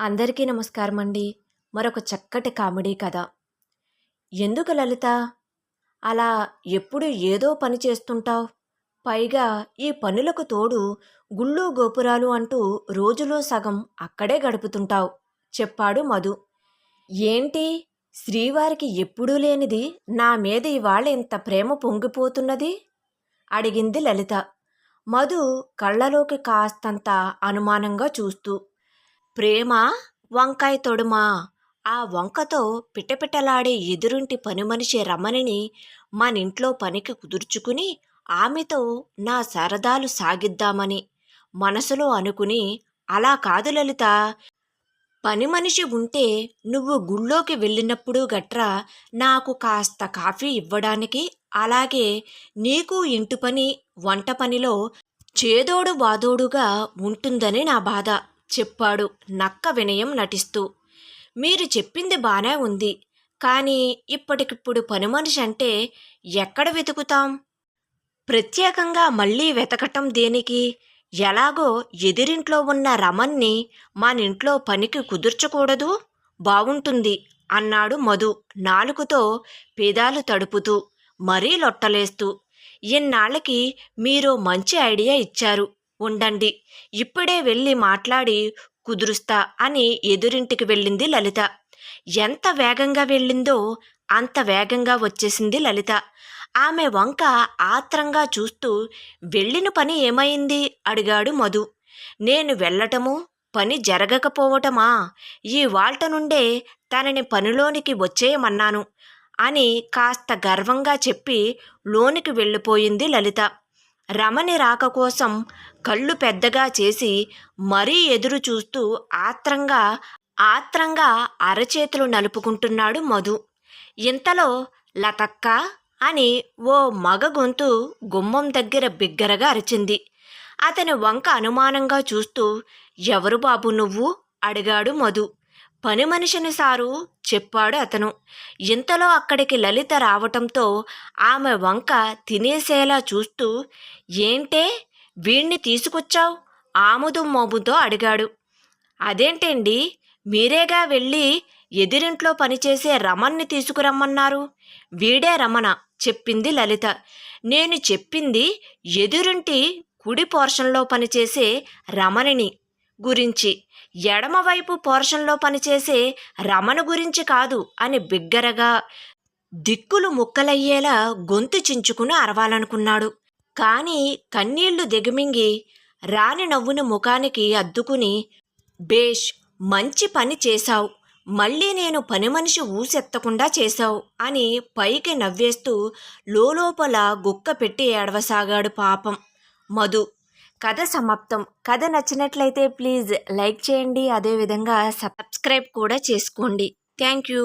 అందరికీ నమస్కారం అండి మరొక చక్కటి కామెడీ కథ. ఎందుకు లలిత? అలా ఎప్పుడు ఏదో పని చేస్తుంటావు? పైగా ఈ పనులకు తోడు గుళ్ళు గోపురాలు అంటూ రోజులో సగం అక్కడే గడుపుతుంటావు చెప్పాడు మధు. ఏంటి? శ్రీవారికి ఎప్పుడూ లేనిది నా మీద ఇవాళ ఇంత ప్రేమ పొంగిపోతున్నది? అడిగింది లలిత. మధు కళ్ళలోకి కాస్తంత అనుమానంగా చూస్తూ ప్రేమ? వంకాయ తొడుమా? ఆ వంకతో పిటపిటలాడే ఎదురుంటి పని మనిషి రమణిని మనింట్లో పనికి కుదుర్చుకుని ఆమెతో నా సరదాలు సాగిద్దామని మనసులో అనుకుని అలా కాదు లలిత. పని మనిషి ఉంటే నువ్వు గుళ్ళోకి వెళ్ళినప్పుడు గట్రా నాకు కాస్త కాఫీ ఇవ్వడానికి అలాగే నీకు ఇంటి పని వంట పనిలో చేదోడు వాదోడుగా ఉంటుందని నా బాధ. చెప్పాడు నక్క వినయం నటిస్తూ. మీరు చెప్పింది బానే ఉంది. కానీ ఇప్పటికిప్పుడు పని మనిషి అంటే ఎక్కడ వెతుకుతాం? ప్రత్యేకంగా మళ్ళీ వెతకటం దేనికి? ఎలాగో ఎదిరింట్లో ఉన్న రమణ్ణి మనింట్లో పనికి కుదుర్చకూడదు? బావుంటుంది అన్నాడు మధు నాలుగుతో పేదాలు తడుపుతూ మరీ లొట్టలేస్తూ. ఇన్నాళ్ళకి మీరు మంచి ఐడియా ఇచ్చారు. ఉండండి. ఇప్పుడే వెళ్ళి మాట్లాడి కుదురుస్తా అని ఎదురింటికి వెళ్ళింది లలిత. ఎంత వేగంగా వెళ్ళిందో అంత వేగంగా వచ్చేసింది లలిత. ఆమె వంక ఆత్రంగా చూస్తూ వెళ్ళిన పని ఏమైంది? అడిగాడు మధు. నేను వెళ్ళటము పని జరగకపోవటమా? ఈ వాల్ట నుండే తనని పనిలోనికి వచ్చేయమన్నాను అని కాస్త గర్వంగా చెప్పి లోనికి వెళ్ళిపోయింది లలిత. రమణి రాక కోసం కళ్ళు పెద్దగా చేసి మరీ ఎదురు చూస్తూ ఆత్రంగా ఆత్రంగా అరచేతులు నలుపుకుంటున్నాడు మధు. ఇంతలో లతక్క అని ఓ మగ గొంతు గుమ్మం దగ్గర బిగ్గరగా అరిచింది. అతని వంక అనుమానంగా చూస్తూ ఎవరు బాబు నువ్వు? అడిగాడు మధు. పని మనిషిని సారు చెప్పాడు అతను. ఇంతలో అక్కడికి లలిత రావటంతో ఆమె వంక తినేసేలా చూస్తూ ఏంటే? వీణ్ణి తీసుకొచ్చావు? ఆముదు మోబుతో అడిగాడు. అదేంటండి? మీరేగా వెళ్ళి ఎదిరింట్లో పనిచేసే రమణ్ణి తీసుకురమ్మన్నారు? వీడే రమణ చెప్పింది లలిత. నేను చెప్పింది ఎదురింటి కుడి పోర్షన్లో పనిచేసే రమణిని. గురించి. ఎడమవైపు పోర్షన్లో పనిచేసే రమణ గురించి కాదు అని బిగ్గరగా దిక్కులు ముక్కలయ్యేలా గొంతు చించుకుని అరవాలనుకున్నాడు. కానీ కన్నీళ్ళు దిగమింగి రాని నవ్వుని ముఖానికి అద్దుకుని బేష్ మంచి పని చేశావు. మళ్ళీ నేను పని మనిషి ఊసెత్తకుండా చేశావు అని పైకి నవ్వేస్తూ లోపల గుక్క పెట్టి ఏడవసాగాడు పాపం. మధు కథ సమాప్తం. కథ నచ్చినట్లయితే ప్లీజ్ లైక్ చేయండి. అదేవిధంగా సబ్స్క్రైబ్ కూడా చేసుకోండి. Thank you.